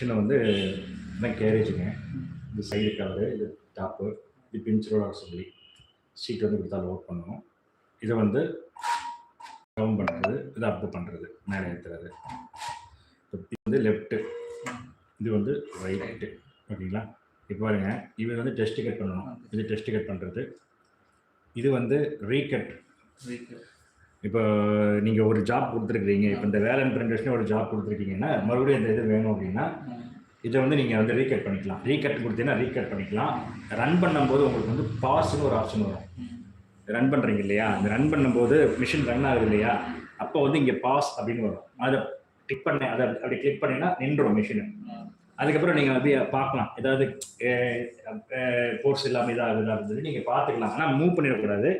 மிஷினை வந்து இதான் கேரேஜுங்க இது சைடு கவரு இது டாப்பு இது பிஞ்ச் சொல்லி சீட் வந்து கொடுத்தா ஒர்க் பண்ணணும் இதை வந்து டவுன் பண்ணுறது இது அப் பண்ணுறது மேலே ஏற்றுறது இது வந்து லெஃப்ட்டு இது வந்து ரைட்டு ஓகேங்களா இப்போ பாருங்க இது வந்து டெஸ்ட் கட் பண்ணணும். இது டெஸ்ட் கட் பண்ணுறது இது வந்து ரீகட் இப்போ நீங்கள் ஒரு ஜாப் கொடுத்துருக்கீங்க இப்போ இந்த வேலை இம்ப்ரெண்டேஷன் ஒரு ஜாப் கொடுத்துருக்கீங்கன்னா மறுபடியும் இந்த இது வேணும் அப்படின்னா இதை வந்து நீங்கள் வந்து ரீகட் பண்ணிக்கலாம். ரீகட் கொடுத்தீங்கன்னா ரீகட் பண்ணிக்கலாம். ரன் பண்ணும்போது உங்களுக்கு வந்து பாஸ்னு ஒரு ஆப்ஷன் வரும். ரன் பண்ணுறீங்க இல்லையா? அந்த ரன் பண்ணும்போது மிஷின் ரன் ஆகுது இல்லையா? அப்போ வந்து இங்கே பாஸ் அப்படின்னு வரும். அதை கிளிக் பண்ண அதை அப்படி கிளிக் பண்ணிங்கன்னா நின்றுடும் மிஷினு அதுக்கப்புறம் நீங்கள் வந்து பார்க்கலாம். ஏதாவது ஃபோர்ஸ் இல்லாமல் இதாகுதா இருந்தது நீங்கள் பார்த்துக்கலாம். ஆனால் மூவ் பண்ணிடக்கூடாது.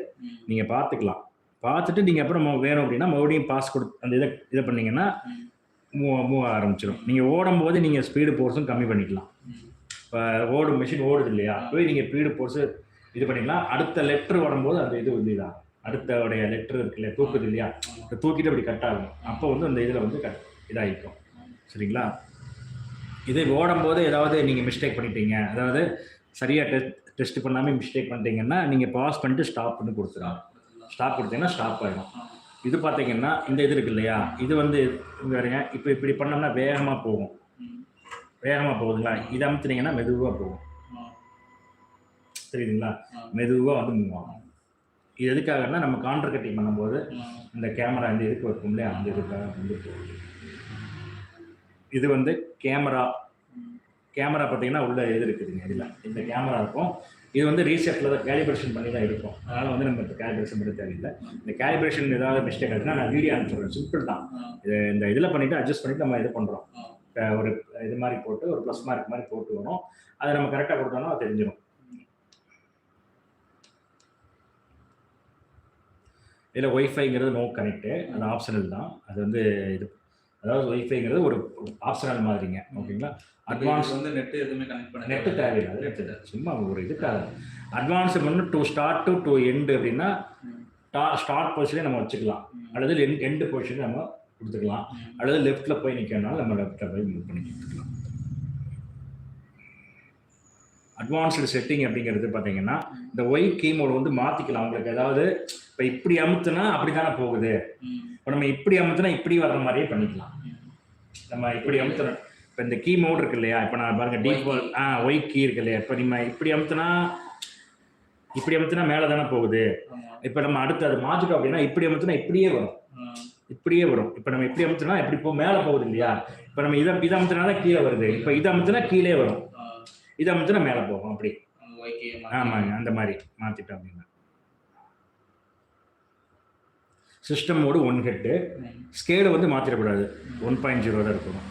நீங்கள் பார்த்துக்கலாம். பார்த்துட்டு நீங்கள் அப்புறம் வேணும் அப்படின்னா மறுபடியும் பாஸ் கொடு அந்த இதை இதை பண்ணீங்கன்னா மூவ் மூவ் ஆரம்பிச்சிடும் நீங்கள் ஓடும்போது நீங்கள் ஸ்பீடு போர்ஸும் கம்மி பண்ணிக்கலாம். இப்போ ஓடும் மிஷின் ஓடுது இல்லையா? போய் நீங்கள் ஸ்பீடு போர்ஸு இது பண்ணிக்கலாம். அடுத்த லெட்டர் வரும்போது அந்த இது வந்து இதாகும். அடுத்தவுடைய லெட்டர் இருக்கு இல்லையா? தூக்குது இல்லையா? தூக்கிட்டு அப்படி கட் ஆகும். அப்போ வந்து அந்த இதில் வந்து கட் இதாகிக்கும். சரிங்களா? இது ஓடும்போது ஏதாவது நீங்கள் மிஸ்டேக் பண்ணிட்டீங்க. அதாவது சரியாக டெஸ்ட் டெஸ்ட் பண்ணாமல் மிஸ்டேக் பண்ணிட்டீங்கன்னா நீங்கள் பாஸ் பண்ணிட்டு ஸ்டாப் பண்ணி கொடுத்துருங்க ஸ்டாப் கொடுத்தீங்கன்னா ஸ்டாப் ஆகிடும் இது பார்த்தீங்கன்னா இந்த இது இருக்கு இல்லையா? இது வந்து இங்கே வரீங்க இப்போ இப்படி பண்ணோம்னா வேகமாக போகும். வேகமாக போகுதுங்களா? இதை அமைச்சிட்டிங்கன்னா மெதுவாக போகும். தெரியுதுங்களா? மெதுவாக வந்து மூவ் ஆகும். இது எதுக்காகன்னா நம்ம கான்ட்ரு கட்டிங் பண்ணும்போது இந்த கேமரா இந்த இதுக்கு இருக்கும் இல்லையா அந்த இதுக்காக வந்து போகுது. இது வந்து கேமரா கேமரா பார்த்தீங்கன்னா உள்ள இது இருக்குதுங்க இதில். இந்த கேமரா இருக்கும். இது வந்து ரீசெட்டில் தான் கேலிபிரேஷன் பண்ணி தான் இருக்கும் அதனால் வந்து நம்ம இப்போ கேலிபிரேஷன் பண்ண தேவையில்லை. இந்த கேலிபிரேஷன் ஏதாவது மிஸ்டேக் ஆச்சுன்னா நான் வீடியோ அனுப்பிச்சுடுறேன். சிம்பிள் தான். இது இந்த இதில் பண்ணிவிட்டு அட்ஜஸ்ட் பண்ணிட்டு நம்ம இது பண்ணுறோம் ஒரு இது மாதிரி போட்டு ஒரு ப்ளஸ் மார்க் மாதிரி போட்டு வரும். அதை நம்ம கரெக்டாக கொடுத்தோம்னா அது தெரிஞ்சிடும். இதில் ஒய்ஃபைங்கிறது நோ கனெக்டு அது ஆப்ஷனல் தான். அது வந்து இது அதாவது ஒய்ஃபைங்கிறது ஒரு ஆப்ஷனல் மாதிரிங்க ஓகேங்களா? அட்வான்ஸ் வந்து நெட் எதுவுமே கனெக்ட் பண்ண நெட்டு தேவையில்லை. நெட்டு சும்மா ஒரு இதுக்காக. அட்வான்ஸ் பண்ணு to start to to end அப்படின்னா ஸ்டார்ட் பொசிஷனே நம்ம வச்சுக்கலாம். அல்லது எண்டு பொசிஷன் நம்ம கொடுத்துக்கலாம். அல்லது லெஃப்ட்டில் போய் நிற்கிறனால நம்ம லெஃப்ட்டில் போய் மூவ் பண்ணி கொடுத்துக்கலாம் அட்வான்ஸ்டு செட்டிங் அப்படிங்கிறது பார்த்தீங்கன்னா இந்த ஒய் கீமோடு வந்து மாற்றிக்கலாம் உங்களுக்கு ஏதாவது இப்போ இப்படி அமுத்துனா அப்படி தானே போகுது. இப்போ நம்ம இப்படி அமுத்துனா இப்படி வர்ற மாதிரியே பண்ணிக்கலாம். நம்ம இப்படி அமுத்துனா இப்போ இந்த கீ மோட் இருக்கு இல்லையா? இப்போ நான் பாருங்க டீஃபால்ட் ஆ ஒய் கீ இருக்கு இல்லையா? இப்போ நம்ம இப்படி அமுத்துனா இப்படி அமுத்துனா மேலே தானே போகுது இப்போ நம்ம அடுத்து அதை மாற்றிட்டோம் அப்படின்னா இப்படி அமுத்துனா இப்படியே வரும். இப்படியே வரும். இப்போ நம்ம இப்படி அமுத்துனா இப்படி போ மேலே போகுது இல்லையா? இப்போ நம்ம இதை இதை அமுத்துனா தான் கீழே வருது. இப்போ இதை அமுத்துனா கீழே வரும். இதை அமுத்துனா மேலே போகும் அப்படி. ஆமாங்க அந்த மாதிரி. மாற்றிட்டோம் அப்படின்னா. சிஸ்டம் மோடு ஒன் ஹெட்டு ஸ்கேலை வந்து மாற்றிடக்கூடாது ஒன் பாயிண்ட் ஜீரோ தான் இருக்கணும்.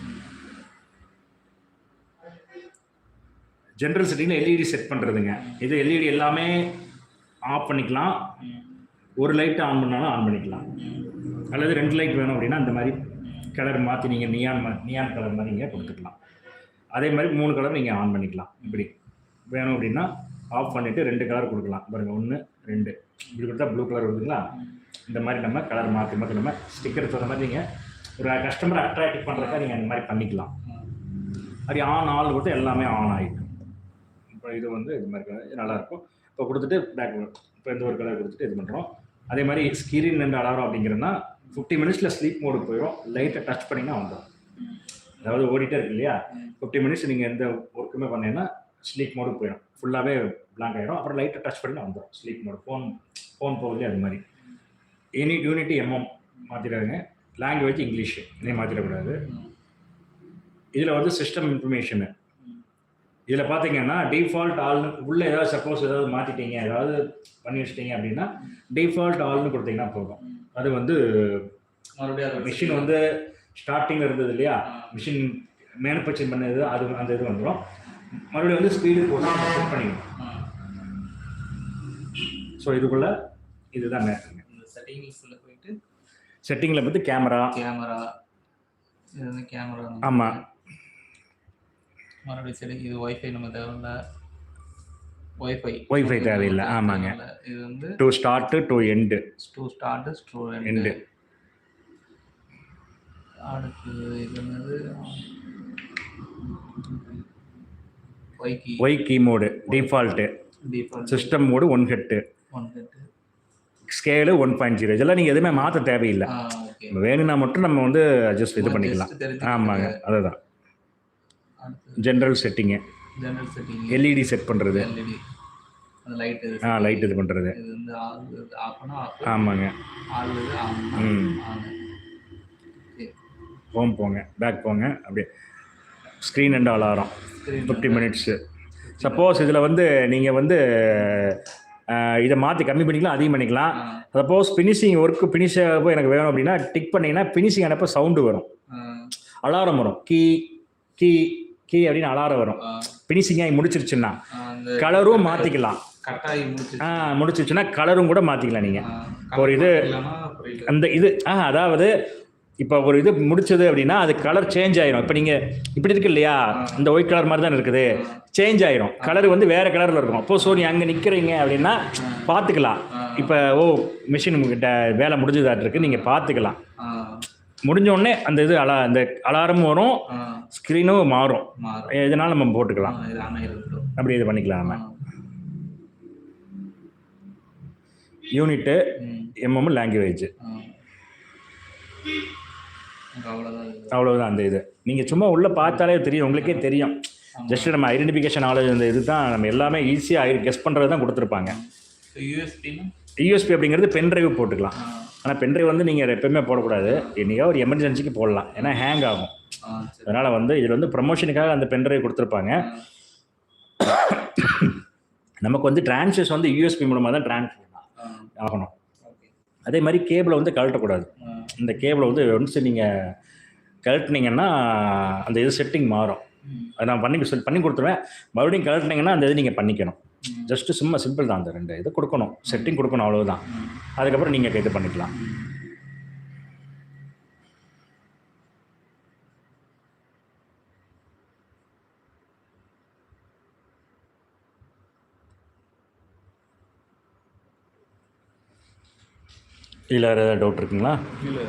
ஜென்ரல் செட்டிங்கில் எல்இடி செட் பண்ணுறதுங்க இது எல்இடி எல்லாமே ஆஃப் பண்ணிக்கலாம். ஒரு லைட் ஆன் பண்ணாலும் ஆன் பண்ணிக்கலாம். அல்லது ரெண்டு லைட் வேணும் அப்படின்னா அந்த மாதிரி கலர் மாற்றி நீங்கள் நியான் நியான் கலர் மாதிரி நீங்கள் கொடுத்துக்கலாம். அதே மாதிரி மூணு கலர் நீங்கள் ஆன் பண்ணிக்கலாம். இப்படி. வேணும் அப்படின்னா ஆஃப் பண்ணிவிட்டு ரெண்டு கலர் கொடுக்கலாம். பாருங்கள் ஒன்று ரெண்டு. இப்படி கொடுத்தா ப்ளூ கலர் வருதுங்களா? இந்த மாதிரி நம்ம கலர் மாற்றி மாற்றி நம்ம ஸ்டிக்கர் சொல்கிற மாதிரி நீங்கள் ஒரு கஸ்டமரை அட்ராக்டிவ் பண்ணுறதுக்காக நீங்கள் அந்த மாதிரி பண்ணிக்கலாம். அப்படி ஆன் ஆல் கொடுத்து எல்லாமே ஆன் ஆகிடும் இப்போ இது வந்து இது மாதிரி நல்லாயிருக்கும் இப்போ கொடுத்துட்டு பேக் இப்போ இந்த ஒரு கலர் கொடுத்துட்டு இது பண்ணுறோம் அதே மாதிரி ஸ்கிரீன் ரெண்டு அலாரம் அப்படிங்கிறதுனா ஃபிஃப்டி மினிட்ஸில் ஸ்லீப் மோடு போயிடும் லைட்டை டச் பண்ணிங்கன்னா வந்துடும் அதாவது ஓடிட்டே இருக்கு இல்லையா? ஃபிஃப்டி மினிட்ஸ் நீங்கள் எந்த ஒர்க்குமே பண்ணீங்கன்னா ஸ்லீப் மோடு போயிடும். ஃபுல்லாகவே பிளாங்க் ஆகிடும் அப்புறம் லைட்டை டச் பண்ணி வந்துடும் ஸ்லீப் மோடு ஃபோன் ஃபோன் போகுது அது மாதிரி. எனி யூனிட்டி எம்எம் மாற்றிடாதுங்க லாங்குவேஜ் இங்கிலீஷ் இதே மாற்றிடக்கூடாது இதில் வந்து சிஸ்டம் இன்ஃபர்மேஷனு இதில் பார்த்தீங்கன்னா டிஃபால்ட் ஆல்னு உள்ளே ஏதாவது சப்போஸ் ஏதாவது மாற்றிட்டீங்க ஏதாவது பண்ணி வச்சிட்டீங்க அப்படின்னா டிஃபால்ட் ஆல்னு கொடுத்தீங்கன்னா போதும். அது வந்து மிஷின் வந்து ஸ்டார்டிங்கில் இருந்தது இல்லையா? மிஷின் மேனுஃபேக்சரிங் பண்ணது அது அந்த இது வந்துடும் மறுபடியும் வந்து ஸ்பீடு போட்டு செட் பண்ணிக்கணும். ஸோ இதுக்குள்ள இதுதான் மேட்ருங்க செட்டிங்ஸ்ல போயிட்டு செட்டிங்கில் வந்து கேமரா கேமரா இது வந்து கேமரா ஆமா. மறுபடியும் சரி இது ஒய்ஃபை நம்ம தேவையில்ல. ஒய்ஃபை Wi-Fi தேவையில்லை, ஆமாங்க. இது வந்து to start to end to start to. End அடுத்து இது என்னது Y key key mode default default system mode one head scale one point zero இதெல்லாம் நீங்கள் எதுவுமே மாற்ற தேவையில்லை. வேணும்னா மட்டும் நம்ம வந்து அட்ஜஸ்ட் இது பண்ணிக்கலாம். ஆமாங்க அதுதான். ஜென்ரல் செட்டிங்கு எல்இடி செட் பண்ணுறது ஆ லைட் இது பண்ணுறது ஆமாங்க. ம். ஹோம் போங்க பேக் போங்க அப்படியே screen and alarm fifty minutes suppose இதில் வந்து நீங்கள் வந்து இதை மாற்றி கம்மி பண்ணிக்கலாம் அதிகம் பண்ணிக்கலாம். சப்போஸ் ஃபினிஷிங் ஒர்க்கு ஃபினிஷ் போய் எனக்கு வேணும் அப்படின்னா டிக் பண்ணிங்கன்னா ஃபினிஷிங் ஆனப்போ சவுண்டு வரும். அலாரம் வரும். கீ கீ கீ அப்படின்னு அலாரம் வரும். ஃபினிஷிங் ஆகி முடிச்சிருச்சுன்னா கலரும் மாற்றிக்கலாம் ஆ முடிச்சிருச்சுன்னா கலரும் கூட மாற்றிக்கலாம் நீங்கள் ஒரு இது- அந்த இது ஆ அதாவது இப்போ ஒரு இது முடிச்சது அப்படின்னா அது கலர் சேஞ்ச் ஆயிரும். இப்போ நீங்கள் இப்படி இருக்கு இல்லையா? இந்த ஒயிட் கலர் மாதிரி தான் இருக்குது. சேஞ்ச் ஆயிரும். கலர் வந்து வேற கலரில் இருக்கும். அப்போ ஸோ நீ அங்கே நிற்கிறீங்க அப்படின்னா பார்த்துக்கலாம் இப்போ ஓ மிஷின் கிட்ட வேலை முடிஞ்சதாட்டு இருக்கு நீங்கள் பார்த்துக்கலாம் ஆ முடிஞ்ச உடனே அந்த இது அலா அந்த அலாரமும் வரும். ஸ்க்ரீனும் மாறும். எதனால நம்ம போட்டுக்கலாம். அப்படி இது பண்ணிக்கலாம் நம்ம. யூனிட்டு எம்எம் லாங்குவேஜ் அவ்வளோதான் அந்த இது. நீங்கள் சும்மா உள்ளே பார்த்தாலே தெரியும். உங்களுக்கே தெரியும். ஜஸ்ட் நம்ம ஐடென்டிஃபிகேஷன் நாலேஜ் அந்த இது தான் நம்ம எல்லாமே ஈஸியாக கெஸ் பண்ணுறது தான் கொடுத்துருப்பாங்க. யூஎஸ்பி அப்படிங்கிறது பென் டிரைவ் போட்டுக்கலாம். ஆனால் பென் டிரைவ் வந்து நீங்கள் எப்பயுமே போடக்கூடாது. என்னைக்கா ஒரு எமர்ஜென்சிக்கு போடலாம். ஏன்னா ஹேங் ஆகும். அதனால் வந்து இதில் வந்து ப்ரமோஷனுக்காக அந்த பென் டிரைவ் கொடுத்துருப்பாங்க. நமக்கு வந்து டிரான்ஸ்ஃபர்ஸ் வந்து யூஎஸ்பி மூலமாக தான் ட்ரான்ஸ்ஃபர் ஆகணும். அதே மாதிரி கேபிளை வந்து கழட்டக்கூடாது. இந்த கேபிளை வந்து ஒன்ஸ் நீங்கள் கழட்டினீங்கன்னா அந்த இது செட்டிங் மாறும். அதை நான் பண்ணி சொல்லி பண்ணி கொடுத்துருவேன். மறுபடியும் கழட்டினீங்கன்னா அந்த இது நீங்கள் பண்ணிக்கணும். ஜஸ்ட்டு சும்மா சிம்பிள் தான் அந்த ரெண்டு. இது கொடுக்கணும். செட்டிங் கொடுக்கணும் அவ்வளவுதான். ம். அதுக்கப்புறம் நீங்கள் இது பண்ணிக்கலாம். இதில் வேறு ஏதாவது டவுட் இருக்குங்களா? இல்லை